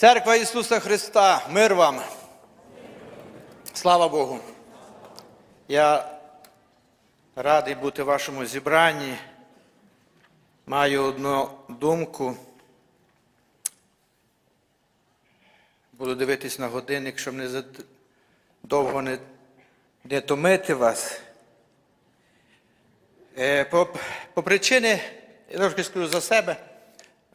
Церква Ісуса Христа, мир вам. Слава Богу. Я радий бути в вашому зібранні. Маю одну думку. Буду дивитись на годинник, щоб не довго не, не томити вас. Е, По, по причини, я трошки скажу за себе,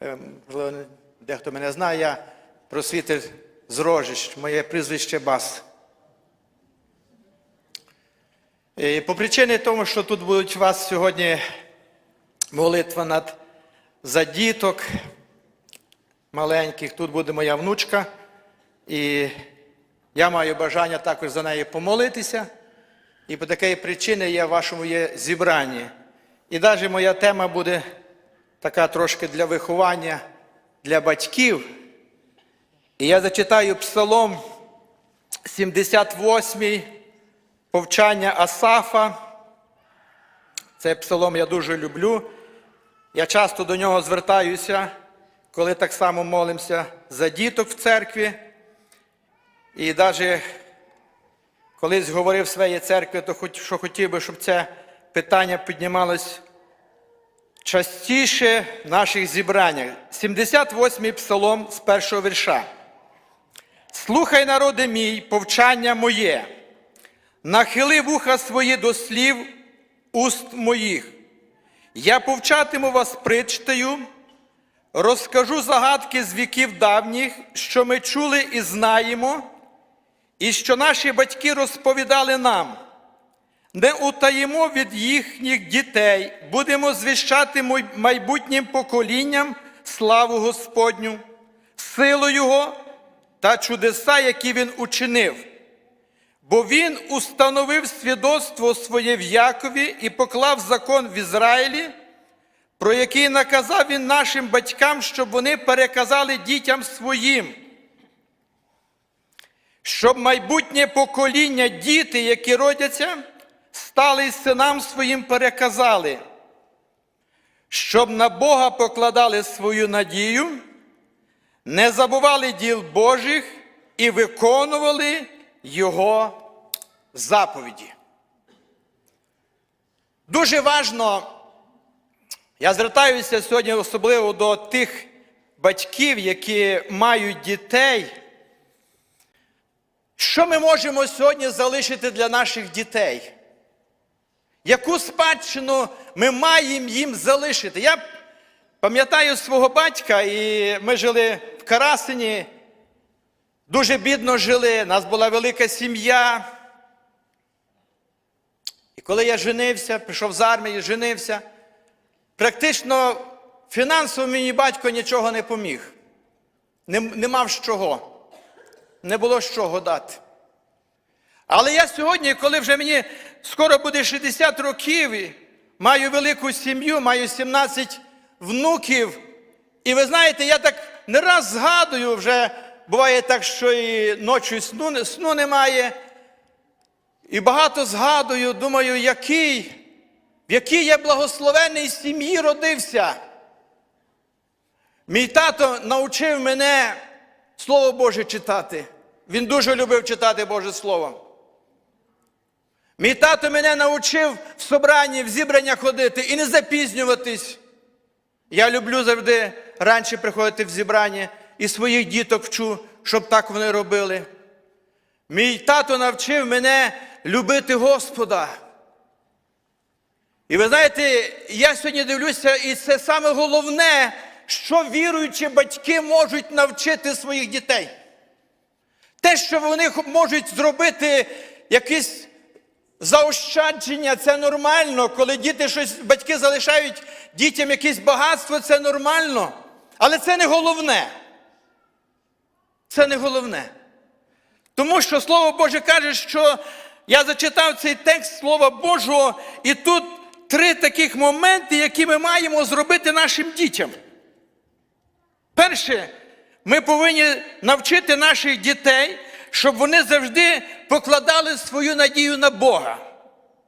Е, можливо, дехто мене знає, я просвітер з Рожищ, моє прізвище Бас. Е, По причині тому, що тут будуть у вас сьогодні молитва над за діток маленьких, тут буде моя внучка, і я маю бажання також за неї помолитися. І по такій причині я в вашому є зібранні. І навіть моя тема буде така трошки для виховання для батьків. І я зачитаю Псалом 78, повчання Асафа. Цей псалом я дуже люблю. Я часто до нього звертаюся, коли так само молимося за діток в церкві. І навіть колись говорив своїй церкві, то що хотів би, щоб це питання піднімалось частіше в наших зібраннях. 78-й псалом з першого вірша. Слухай, народи мій, повчання моє, нахили вуха свої до слів уст моїх. Я повчатиму вас причтою, розкажу загадки з віків давніх, що ми чули і знаємо, і що наші батьки розповідали нам. Не утаїмо від їхніх дітей, будемо звіщати майбутнім поколінням славу Господню, силу Його та чудеса, які Він учинив. Бо Він установив свідоцтво своє в Якові і поклав закон в Ізраїлі, про який наказав він нашим батькам, щоб вони переказали дітям своїм щоб майбутнє покоління, діти, які родяться, стали синам своїм переказали, щоб на Бога покладали свою надію, не забували діл Божих і виконували Його заповіді. Дуже важно, я звертаюся сьогодні особливо до тих батьків, які мають дітей. Що ми можемо сьогодні залишити для наших дітей? Яку спадщину ми маємо їм залишити? Я пам'ятаю свого батька, і ми жили Карасині, дуже бідно жили, у нас була велика сім'я. І коли я женився, пішов з армії, женився, практично фінансово мені батько нічого не поміг. Не, не мав з чого не було з чого дати. Але я сьогодні, коли вже мені скоро буде 60 років, маю велику сім'ю, маю 17 внуків. І ви знаєте, я так не раз згадую, вже буває так, що і ночі сну, сну немає. І багато згадую, думаю, який, в якій я благословенній сім'ї родився. Мій тато навчив мене Слово Боже читати. Він дуже любив читати Боже Слово. Мій тато мене навчив в собранні, в зібрання ходити і не запізнюватись. Я люблю завжди раніше приходити в зібрання і своїх діток вчу, щоб так вони робили. Мій тато навчив мене любити Господа. І ви знаєте, я сьогодні дивлюся, і це саме головне, що віруючі батьки можуть навчити своїх дітей. Те, що вони можуть зробити якісь заощадження, це нормально. Коли діти щось, батьки залишають дітям якесь багатство, це нормально. Але це не головне. Це не головне. Тому що Слово Боже каже, що я зачитав цей текст Слова Божого, і тут три таких моменти, які ми маємо зробити нашим дітям. Перше, ми повинні навчити наших дітей, щоб вони завжди покладали свою надію на Бога.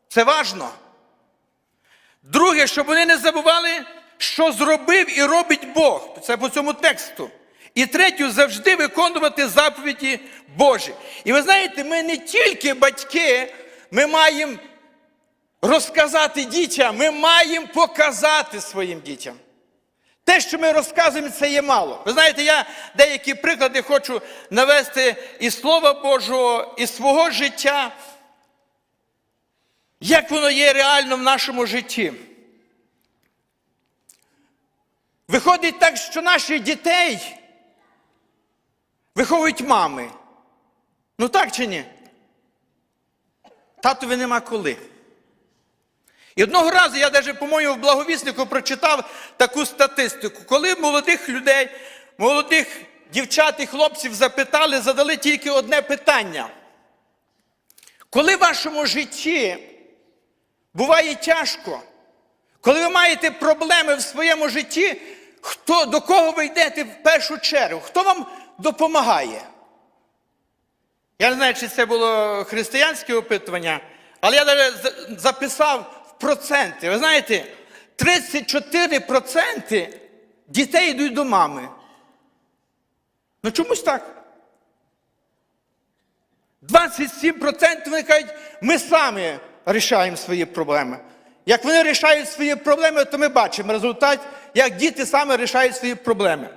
Це важно. Друге, щоб вони не забували, що зробив і робить Бог. Це по цьому тексту. І третю завжди виконувати заповіді Божі. І ви знаєте, ми не тільки батьки, ми маємо розказати дітям, ми маємо показати своїм дітям. Те, що ми розказуємо, це є мало. Ви знаєте, я деякі приклади хочу навести із Слова Божого, із свого життя, як воно є реально в нашому житті. Виходить так, що наших дітей виховують мами. Ну так чи ні? Татові нема коли. І одного разу я навіть, по-моєму, в благовіснику прочитав таку статистику, коли молодих людей, молодих дівчат і хлопців запитали, задали тільки одне питання. Коли в вашому житті буває тяжко, коли ви маєте проблеми в своєму житті, хто, до кого ви йдете в першу чергу? Хто вам допомагає? Я не знаю, чи це було християнське опитування, але я навіть записав в проценти. Ви знаєте, 34% дітей йдуть до мами. Ну чомусь так. 27% вони кажуть, ми самі рішаємо свої проблеми. Як вони рішають свої проблеми, то ми бачимо результат, як діти саме рішають свої проблеми.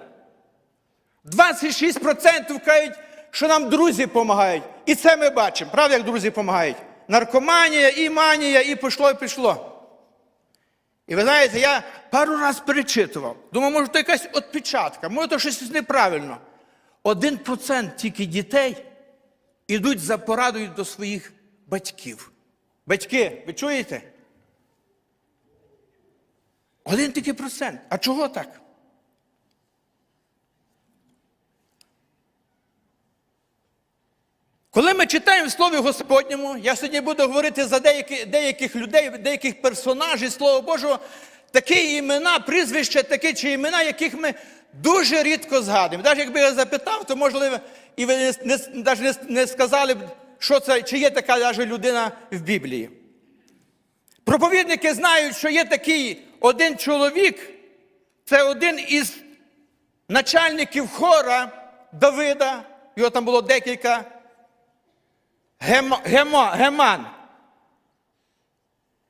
26% кажуть, що нам друзі допомагають. І це ми бачимо. Правда, як друзі допомагають? Наркоманія, і манія, і пішло, і пішло. І ви знаєте, я пару раз перечитував. Думаю, може, то якась отпечатка, може, то щось неправильно. Один процент тільки дітей ідуть за порадою до своїх батьків. Батьки, ви чуєте? Один тільки процент. А чого так? Коли ми читаємо в Слові Господньому, я сьогодні буду говорити за деякі, деяких людей, деяких персонажів Слова Божого, такі імена, прізвища, такі чи імена, яких ми дуже рідко згадуємо. Навіть якби я запитав, то можливо, і ви не, не, навіть не, не сказали б, що це, чи є така навіть людина в Біблії. Проповідники знають, що є такий один чоловік, це один із начальників хора Давида, його там було декілька. Гемо, геман.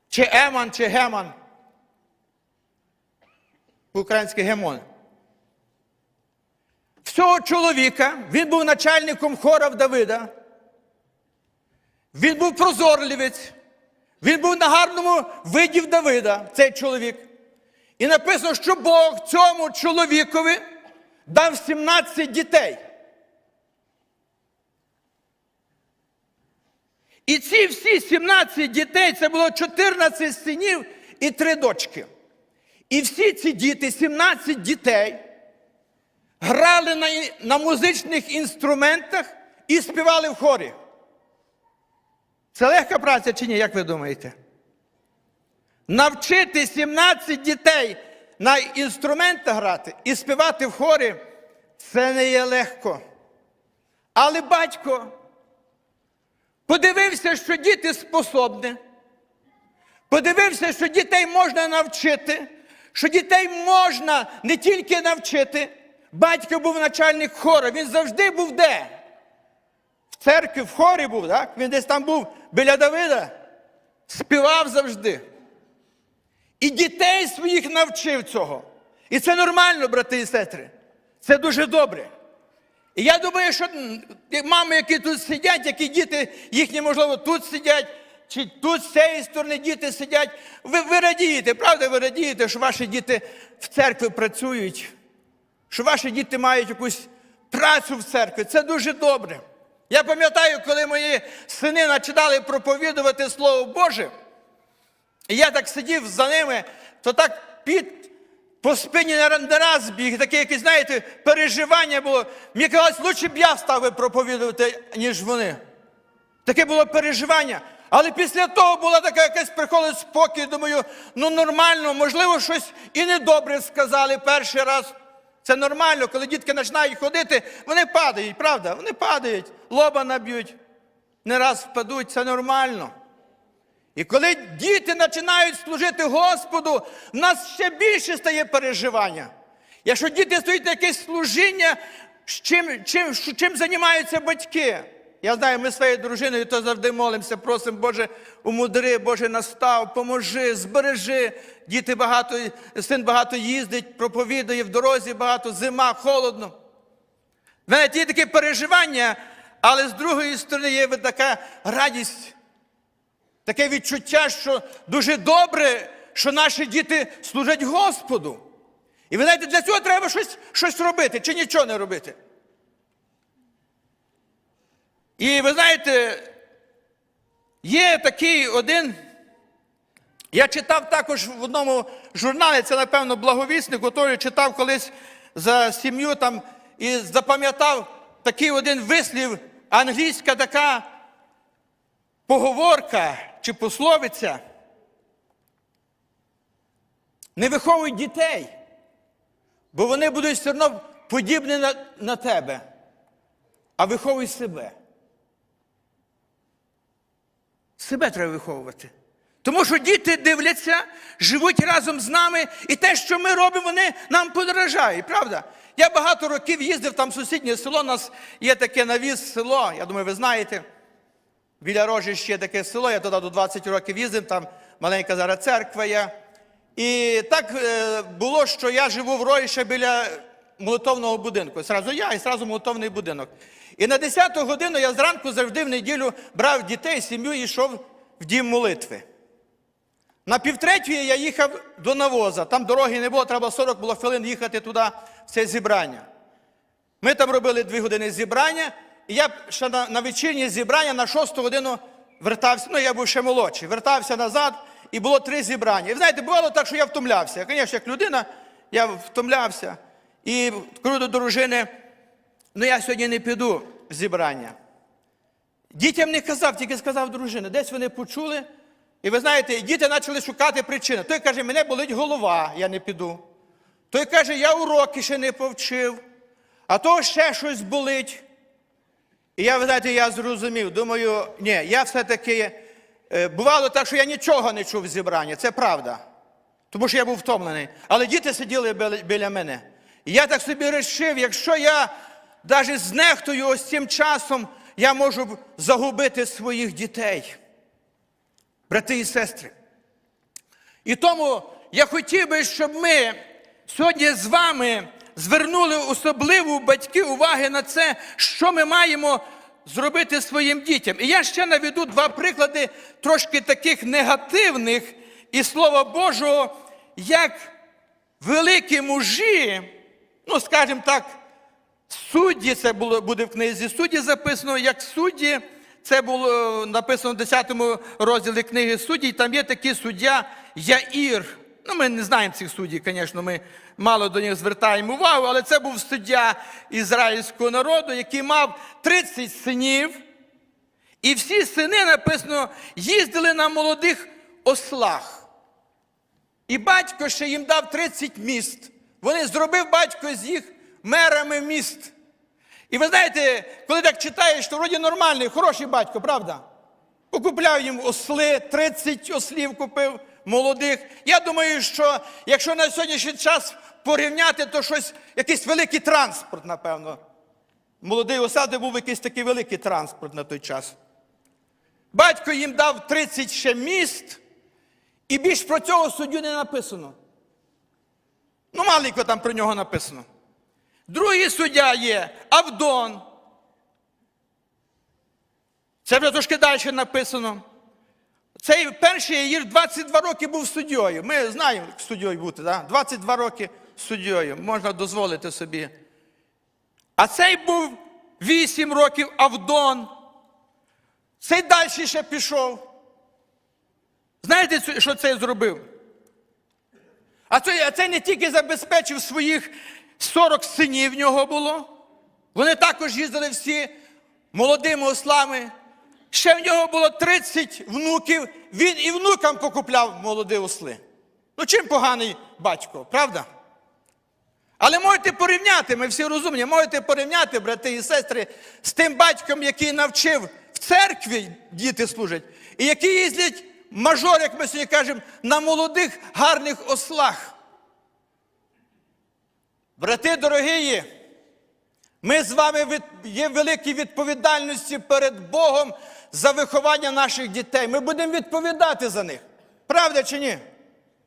Чи Еман, чи Геман. По-українськи гемон. Всього чоловіка, він був начальником хора в Давида. Він був прозорливець. Він був на гарному виді Давида, цей чоловік. І написано, що Бог цьому чоловікові дав 17 дітей. І ці всі 17 дітей це було 14 синів і 3 дочки. І всі ці діти, 17 дітей, грали на, на музичних інструментах і співали в хорі. Це легка праця чи ні, як ви думаєте? Навчити 17 дітей на інструментах грати і співати в хорі це не є легко. Але батько подивився, що діти способні, подивився, що дітей можна навчити, що дітей можна не тільки навчити. Батько був начальник хору, він завжди був де? В церкві, в хорі був, так? Він десь там був біля Давида, співав завжди. І дітей своїх навчив цього. І це нормально, брати і сестри. Це дуже добре. І я думаю, що мами, які тут сидять, які діти їхні, можливо, тут сидять, чи тут з цієї сторони діти сидять, ви, ви радієте, правда, ви радієте, що ваші діти в церкві працюють, що ваші діти мають якусь працю в церкві. Це дуже добре. Я пам'ятаю, коли мої сини починали проповідувати Слово Боже, і я так сидів за ними, то так під по спині не раз біг, таке якесь, знаєте, переживання було. Мені казалось, лучше б я став проповідувати, ніж вони. Таке було переживання. Але після того була така якась приходить спокій, думаю, ну нормально, можливо, щось і недобре сказали перший раз. Це нормально, коли дітки починають ходити, вони падають, правда? Вони падають, лоба наб'ють, не раз впадуть, це нормально. І коли діти починають служити Господу, в нас ще більше стає переживання. Якщо діти стоять на якесь служіння, чим, чим, чим займаються батьки? Я знаю, ми своєю дружиною то завжди молимося, просимо, Боже, умудри, Боже, настав, поможи, збережи. Діти багато, син багато їздить, проповідує в дорозі багато, зима, холодно. Знаєте, є таке переживання, але з другої сторони є така радість, таке відчуття, що дуже добре, що наші діти служать Господу. І ви знаєте, для цього треба щось, щось робити чи нічого не робити. І ви знаєте, є такий один. Я читав також в одному журналі, це, напевно, благовісник, який читав колись за сім'ю там і запам'ятав такий один вислів, англійська така поговорка чи пословиця. Не виховуй дітей, бо вони будуть все одно подібні на, на тебе, а виховуй себе. Себе треба виховувати. Тому що діти дивляться, живуть разом з нами, і те, що ми робимо, вони нам подорожають, правда? Я багато років їздив там в сусіднє село, у нас є таке навіз село, я думаю, ви знаєте. Біля Рожища є таке село, я туди до 20 років їздив, там маленька зараз церква є. І так е, було, що я живу в Рожища біля молитовного будинку. Сразу я і сразу молитовний будинок. І на 10 годину я зранку завжди в неділю брав дітей, сім'ю і йшов в дім молитви. На півтретьої я їхав до навоза. Там дороги не було, треба 40 було хвилин їхати туди, в це зібрання. Ми там робили дві години зібрання, і я ще на, на вечірнє зібрання на шосту годину вертався. Ну, я був ще молодший, вертався назад, і було три зібрання. І знаєте, бувало так, що я втомлявся. Звісно, як людина, я втомлявся. І кажу до дружини, ну я сьогодні не піду в зібрання. Дітям не казав, тільки сказав дружині. Десь вони почули. І ви знаєте, діти почали шукати причини. Той каже, мене болить голова, я не піду. Той каже, я уроки ще не повчив, а то ще щось болить. І я, ви знаєте, я зрозумів, думаю, ні, я все-таки е, бувало так, що я нічого не чув в зібранні, це правда. Тому що я був втомлений. Але діти сиділи біля мене. І я так собі вирішив, якщо я навіть знехтую ось цим часом, я можу загубити своїх дітей, брати і сестри. І тому я хотів би, щоб ми сьогодні з вами звернули особливу батьки уваги на це, що ми маємо зробити своїм дітям. І я ще наведу два приклади трошки таких негативних і слова Божого, як великі мужі, ну, скажімо так, судді, це буде в книзі судді записано, як судді, це було написано в 10 розділі книги суддів, там є такий суддя Яїр. Ну, ми не знаємо цих суддів, звісно, ми мало до них звертаємо увагу, але це був суддя ізраїльського народу, який мав 30 синів, і всі сини, написано, їздили на молодих ослах. І батько ще їм дав 30 міст. Вони зробив батько з їх мерами міст. І ви знаєте, коли так читаєш, то вроді нормальний, хороший батько, правда? Покупляв їм осли, 30 ослів купив молодих. Я думаю, що якщо на сьогоднішній час порівняти, то щось, якийсь великий транспорт, напевно. Молодий осади був якийсь такий великий транспорт на той час. Батько їм дав 30 ще міст, і більш про цього суддю не написано. Ну, маленько там про нього написано. Другий суддя є Авдон. Це вже трошки далі написано. Цей перший Яїр 22 роки був суддєю. Ми знаємо, як суддєю бути, да? 22 роки суддєю. Можна дозволити собі. А цей був 8 років Авдон. Цей далі ще пішов. Знаєте, що цей зробив? А цей, а цей не тільки забезпечив своїх 40 синів в нього було. Вони також їздили всі молодими ослами. Ще в нього було 30 внуків. Він і внукам покупляв молоді осли. Ну, чим поганий батько, правда? Але можете порівняти, ми всі розумні, можете порівняти, брати і сестри, з тим батьком, який навчив в церкві діти служать, і які їздять мажор, як ми сьогодні кажемо, на молодих гарних ослах. Брати дорогі, ми з вами від- є великі відповідальності перед Богом за виховання наших дітей. Ми будемо відповідати за них. Правда чи ні?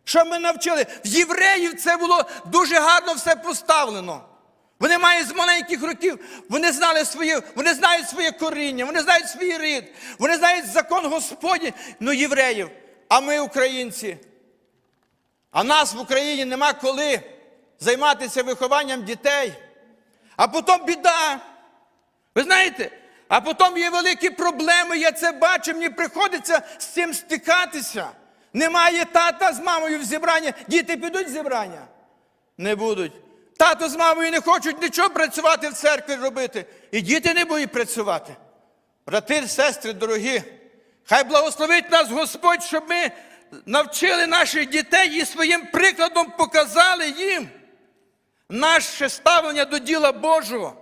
Що ми навчили? В євреїв це було дуже гарно все поставлено. Вони мають з маленьких років, вони знали своє, вони знають своє коріння, вони знають свій рід, вони знають закон Господній, ну євреїв. А ми, українці, а нас в Україні нема коли займатися вихованням дітей. А потім біда. Ви знаєте, а потім є великі проблеми, я це бачу, мені приходиться з цим стикатися. Немає тата з мамою в зібранні. Діти підуть в зібрання? Не будуть. Тато з мамою не хочуть нічого працювати в церкві робити. І діти не будуть працювати. Брати, сестри, дорогі, хай благословить нас Господь, щоб ми навчили наших дітей і своїм прикладом показали їм. Наше ставлення до діла Божого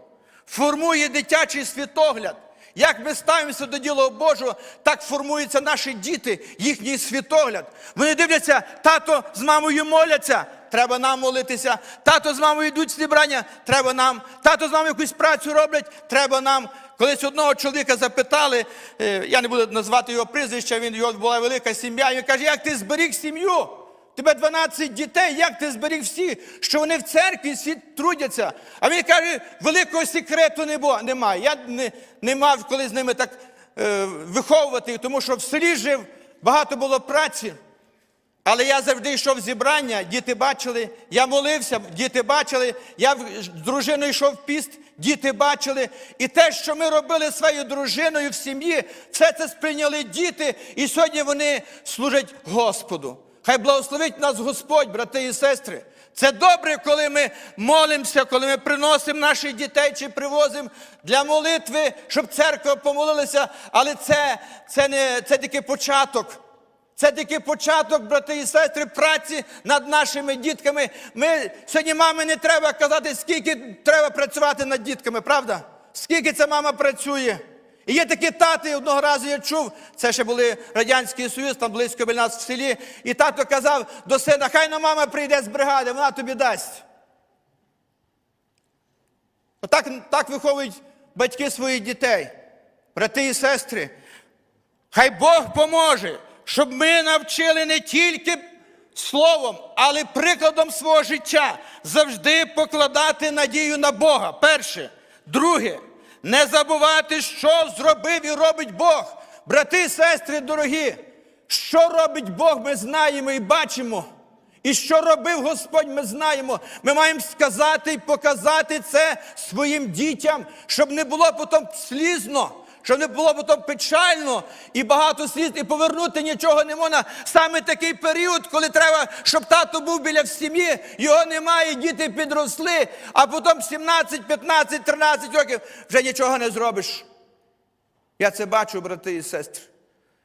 формує дитячий світогляд. Як ми ставимося до діла Божого, так формуються наші діти, їхній світогляд. Вони дивляться, тато з мамою моляться, треба нам молитися. Тато з мамою йдуть зібрання, треба нам. Тато з мамою якусь працю роблять, треба нам. Колись одного чоловіка запитали, е, я не буду назвати його прізвища, він його була велика сім'я. Він каже, як ти зберіг сім'ю? Тебе 12 дітей, як ти зберіг всі, що вони в церкві всі трудяться. А він каже, великого секрету немає. Я не, не мав коли з ними так е, виховувати, тому що в селі жив, багато було праці. Але я завжди йшов в зібрання, діти бачили, я молився, діти бачили, я з дружиною йшов в піст, діти бачили. І те, що ми робили своєю дружиною в сім'ї, все це сприйняли діти, і сьогодні вони служать Господу. Хай благословить нас Господь, брати і сестри. Це добре, коли ми молимося, коли ми приносимо наших дітей чи привозимо для молитви, щоб церква помолилася, але це, це, не, це тільки початок. Це тільки початок, брати і сестри, праці над нашими дітками. Ми сьогодні мами не треба казати, скільки треба працювати над дітками, правда? Скільки ця мама працює. І є такі тати, одного разу я чув, це ще були Радянський Союз, там близько біля нас в селі. І тато казав до сина, хай на мама прийде з бригади, вона тобі дасть. Отак так виховують батьки своїх дітей, брати і сестри. Хай Бог поможе, щоб ми навчили не тільки словом, але прикладом свого життя завжди покладати надію на Бога. Перше. Друге, не забувати, що зробив і робить Бог. Брати сестри дорогі, що робить Бог, ми знаємо і бачимо. І що робив Господь, ми знаємо. Ми маємо сказати і показати це своїм дітям, щоб не було потім слізно, щоб не було потім печально і багато сліз, і повернути нічого не можна. Саме такий період, коли треба, щоб тато був біля в сім'ї, його немає, діти підросли, а потім 17, 15, 13 років вже нічого не зробиш. Я це бачу, брати і сестри.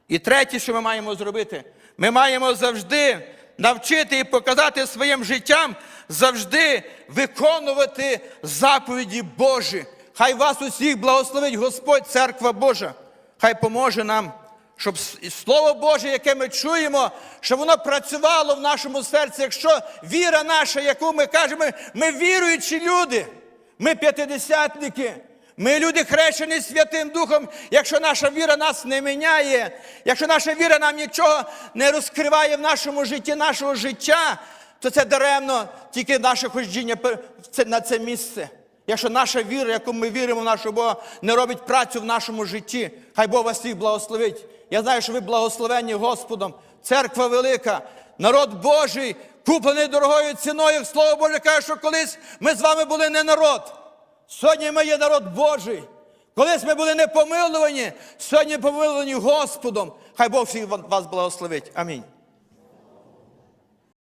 І третє, що ми маємо зробити, ми маємо завжди навчити і показати своїм життям, завжди виконувати заповіді Божі. Хай вас усіх благословить Господь, церква Божа. Хай поможе нам, щоб Слово Боже, яке ми чуємо, щоб воно працювало в нашому серці. Якщо віра наша, яку ми кажемо, ми віруючі люди, ми п'ятидесятники. Ми люди хрещені Святим Духом, якщо наша віра нас не міняє, якщо наша віра нам нічого не розкриває в нашому житті, нашого життя, то це даремно тільки наше це- на це місце. Якщо наша віра, яку ми віримо в нашого Бога, не робить працю в нашому житті, хай Бог вас всіх благословить. Я знаю, що ви благословенні Господом. Церква велика, народ Божий, куплений дорогою ціною. Слово Боже каже, що колись ми з вами були не народ. Сьогодні ми є народ Божий. Колись ми були не помилувані, сьогодні помилувані Господом. Хай Бог всіх вас благословить. Амінь.